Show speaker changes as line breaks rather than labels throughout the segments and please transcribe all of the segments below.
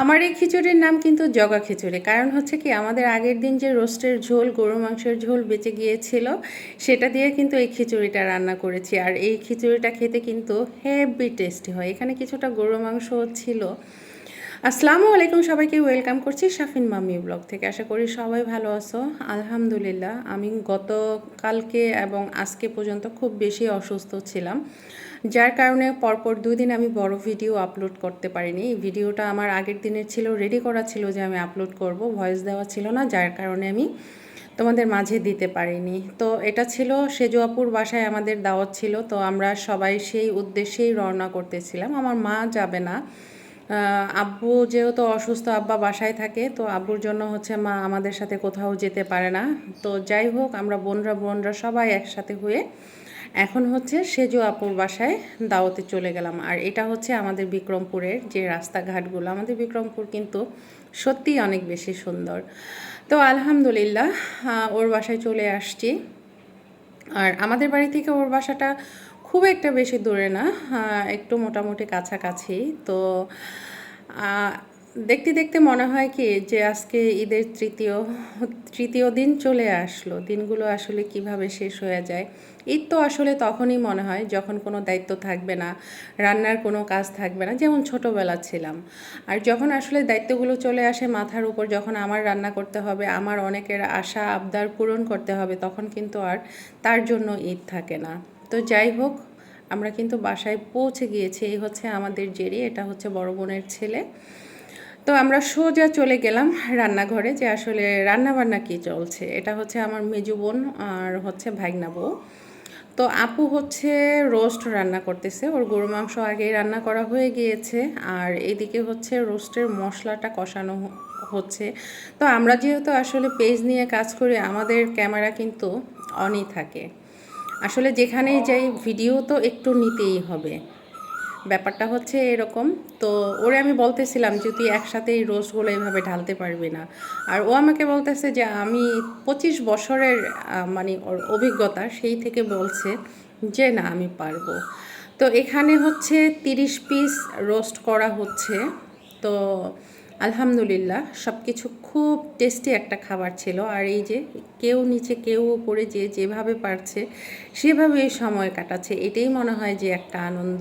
আমার এই খিচুড়ির নাম কিন্তু জগা খিচুড়ি। কারণ হচ্ছে কি, আমাদের আগের দিন যে রোস্টের ঝোল, গরু মাংসের ঝোল বেঁচে গিয়েছিল, সেটা দিয়ে কিন্তু এই খিচুড়িটা রান্না করেছি। আর এই খিচুড়িটা খেতে কিন্তু হেভি টেস্টি হয়। এখানে কিছুটা গরু মাংস ছিল। আসসালামু আলাইকুম সবাইকে, ওয়েলকাম করছি শাফিন মামি ব্লগ থেকে। আশা করি সবাই ভালো আছো। আলহামদুলিল্লাহ, আমি গতকালকে এবং আজকে পর্যন্ত খুব বেশি অসুস্থ ছিলাম, যার কারণে পরপর দিন আমি বড় ভিডিও আপলোড করতে পারিনি। ভিডিওটা আমার আগের দিনের ছিল রেডি করা ছিল যে আমি আপলোড করব ভয়েস দেওয়া ছিল না, যার কারণে আমি তোমাদের মাঝে দিতে পারিনি। তো এটা ছিল সেজুয়াপুর বাসায় আমাদের দাওয়াত ছিল, তো আমরা সবাই সেই উদ্দেশ্যেই রওনা করতেছিলাম। আমার মা যাবে না আব্বু যেহেতু অসুস্থ, আব্বা বাসায় থাকে, তো আব্বুর জন্য হচ্ছে মা আমাদের সাথে কোথাও যেতে পারে না। তো যাই হোক, আমরা বোনরা বোনরা সবাই একসাথে হয়ে এখন হচ্ছে সেজু আপুর বাসায় দাওয়াতে চলে গেলাম। আর এটা হচ্ছে আমাদের বিক্রমপুরের যে রাস্তাঘাটগুলো। আমাদের বিক্রমপুর কিন্তু সত্যিই অনেক বেশি সুন্দর। তো আলহামদুলিল্লাহ ওর বাসায় চলে আসছি। আর আমাদের বাড়ি থেকে ওর বাসাটা খুব একটা বেশি দূরে না একটু মোটামুটি কাছাকাছি। তো দেখতে দেখতে মনে হয় কি যে আজকে ঈদের তৃতীয় তৃতীয় দিন চলে আসলো। দিনগুলো আসলে কীভাবে শেষ হয়ে যায়? ঈদ তো আসলে তখনই মনে হয় যখন কোনো দায়িত্ব থাকবে না, রান্নার কোনো কাজ থাকবে না, যেমন ছোটোবেলা ছিলাম। আর যখন আসলে দায়িত্বগুলো চলে আসে মাথার উপর, যখন আমার রান্না করতে হবে, আমার অনেকের আশা, আবদার পূরণ করতে হবে, তখন কিন্তু আর তার জন্য ঈদ থাকে না। তো যাই হোক, আমরা কিন্তু বাসায় পৌঁছে গিয়েছি। এই হচ্ছে আমাদের জেরি, এটা হচ্ছে বড় বোনের ছেলে। তো আমরা সোজা চলে গেলাম রান্নাঘরে যে আসলে রান্না বান্না কী চলছে। এটা হচ্ছে আমার মেজু বোন আর হচ্ছে ভাইগনা বউ। তো আপু হচ্ছে রোস্ট রান্না করতেছে। ওর গরু মাংস আগেই রান্না করা হয়ে গিয়েছে আর এদিকে হচ্ছে রোস্টের মশলাটা কষানো হচ্ছে। তো আমরা যেহেতু আসলে পেজ নিয়ে কাজ করি, আমাদের ক্যামেরা কিন্তু অনই থাকে। আসলে যেখানেই যাই ভিডিও তো একটু নিতেই হবে। ব্যাপারটা হচ্ছে এরকম। তো ওরে আমি বলতেছিলাম যে, তুই একসাথে এই রোস্টগুলো এইভাবে ঢালতে পারবি না। আর ও আমাকে বলতেছে যে, আমি পঁচিশ বছরের মানে ওর অভিজ্ঞতা সেই থেকে বলছে যে, না, আমি পারব। তো এখানে হচ্ছে তিরিশ পিস রোস্ট করা হচ্ছে। তো আলহামদুলিল্লাহ সব কিছু খুব টেস্টি একটা খাবার ছিল। আর এই যে কেউ নিচে কেউ উপরে যে যেভাবে পারছে, সেভাবে সময় কাটাচ্ছে, এটাই মনে হয় যে একটা আনন্দ।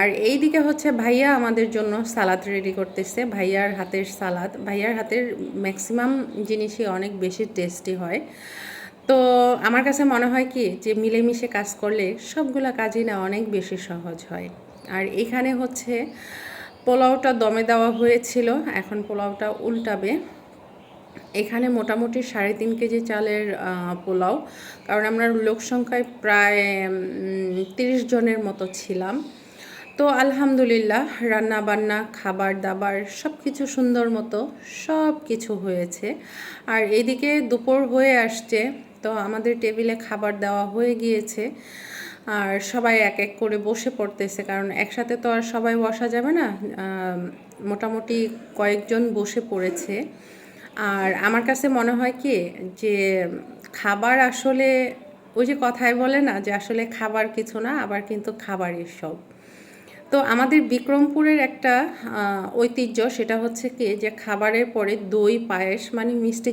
আর এই দিকে হচ্ছে ভাইয়া আমাদের জন্য সালাদ রেডি করতেছে, ভাইয়ার হাতের সালাদ। ভাইয়ার হাতের ম্যাক্সিমাম জিনিসই অনেক বেশি টেস্টি হয়। তো আমার কাছে মনে হয় কি, যে মিলেমিশে কাজ করলে সবগুলো কাজই না অনেক বেশি সহজ হয়। আর এখানে হচ্ছে পোলাওটা দমে দেওয়া হয়েছিল, এখন পোলাওটা উল্টাবে। এখানে মোটামুটি সাড়ে তিন কেজি চালের পোলাও, কারণ আমরা লোক সংখ্যায় প্রায় তিরিশ জনের মতো ছিলাম। তো আলহামদুলিল্লাহ রান্না বান্না খাবার দাবার সব কিছু সুন্দর মতো সব কিছু হয়েছে। আর এদিকে দুপুর হয়ে আসছে, তো আমাদের টেবিলে খাবার দেওয়া হয়ে গিয়েছে। আর সবাই এক এক করে বসে পড়তেছে, কারণ একসাথে তো আর সবাই বসা যাবে না। মোটামুটি কয়েকজন বসে পড়েছে। আর আমার কাছে মনে হয় কি, যে খাবার আসলে ওই যে কথায় বলে না, যে আসলে খাবার কিছু না, আবার কিন্তু খাবারই সব। তো আমাদের বিক্রমপুরের একটা ঐতিহ্য সেটা হচ্ছে কি, যে খাবারের পরে দই, পায়েস মানে মিষ্টি